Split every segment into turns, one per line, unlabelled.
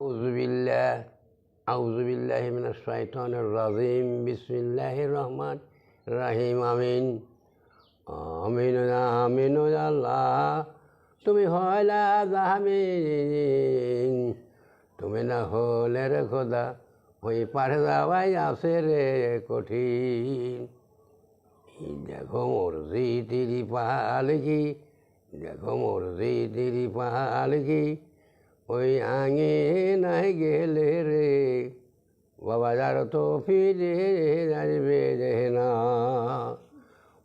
আউজুবিল্লাহ আউজুবিল্লাহ শাইতান রাজিম বিসমিল্লাহ রহমান রাহিম আমিন আমিন আমিন আল্লাহ তুমি হলা জাহামিন তুমি না হলে রে খোদা ওই পারে যাওয়াই আছে রে কঠিন দেখো মরজি তিরি পাহাল কি দেখো মরজি তিরি পাহাল কি ওই আঙে নাই গেলে রে, বাবা যার তো ফিরে আসবে না।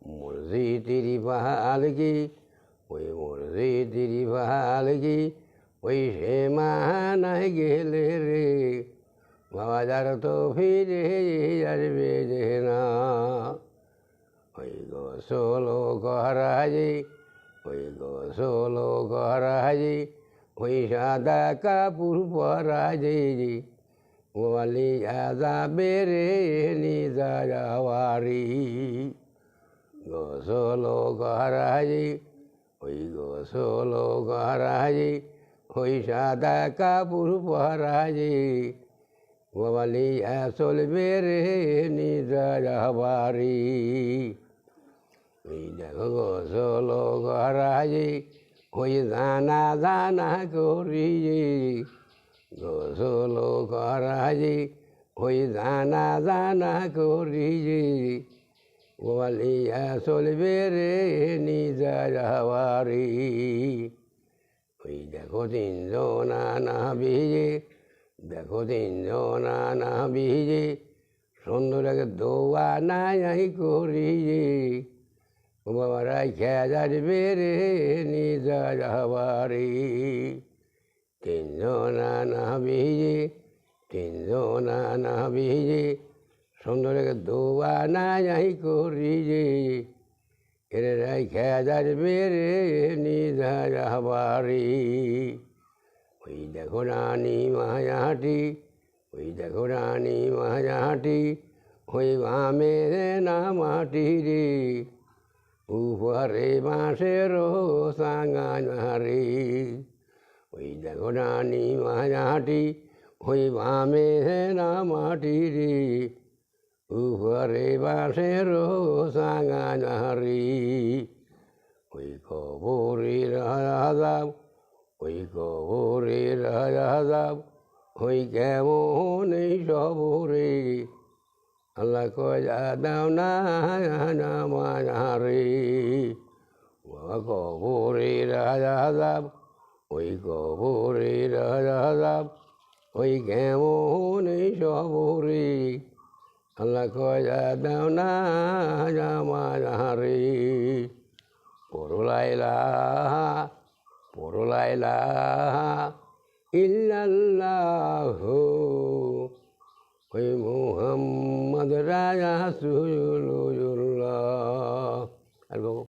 মসজিদিরি পালকি ওই মসজিদিরি পালকি ওই সে নাই গেলে রে, বাবা যার তো ফিরে আসবে না। ওই গোসলো করাজি ওই গোসলো করাজি ওই সাদা কাপুর পরাজি ওয়ালি যাবে রে নিজা যাওয়ারি গোসলো করাজি ওই গোসলো করাজি ওই সাদা কাপুর পরাজি ওয়ালি চলবে রে নিজা যাওয়ারি ওই দেখো গোসলো করাজি ওই দানা দানা করি, গোসলো করাজি ওই দানা দানা করি, বলিয়া চলবে রে নিজা যাওয়ারি ওই দেখো তিনজনা না ভিজে দেখো তিনজনা না ভিজে সুন্দর দোয়া নাই করি। খেয়ার বেরে নিজা যাবারি তিনজনা না ভিজে তিনজনা না ভিজে সুন্দর দোয়া নাই করি যে। এর খেয়ার বেরে নিজা যাবারি ওই দেখো রানী মায়াটি ওই দেখো রানী মায়াটি ওই বামে না মাটি রে। উপরে বাঁশের সাঙানারি ওই দেখো রানী মায়াটি ওই বামে না মাটি রে উপরে বাঁশের সাঙানারি ওই কবরে রাজাব ওই কবরে রাজাব ওই কেমন এই সবরে আল্লাহ কয়া দাও না মায়ারে কবরে রাজাব ওই কবরে রাজাব ওই কেমন সবরে আল্লাহ কয়া দাও না মায়ারে পড়লাইলা পড়লাইলা ইল্লাল্লাহ, ওই মোহাম্মদ మధురాయ సూయులు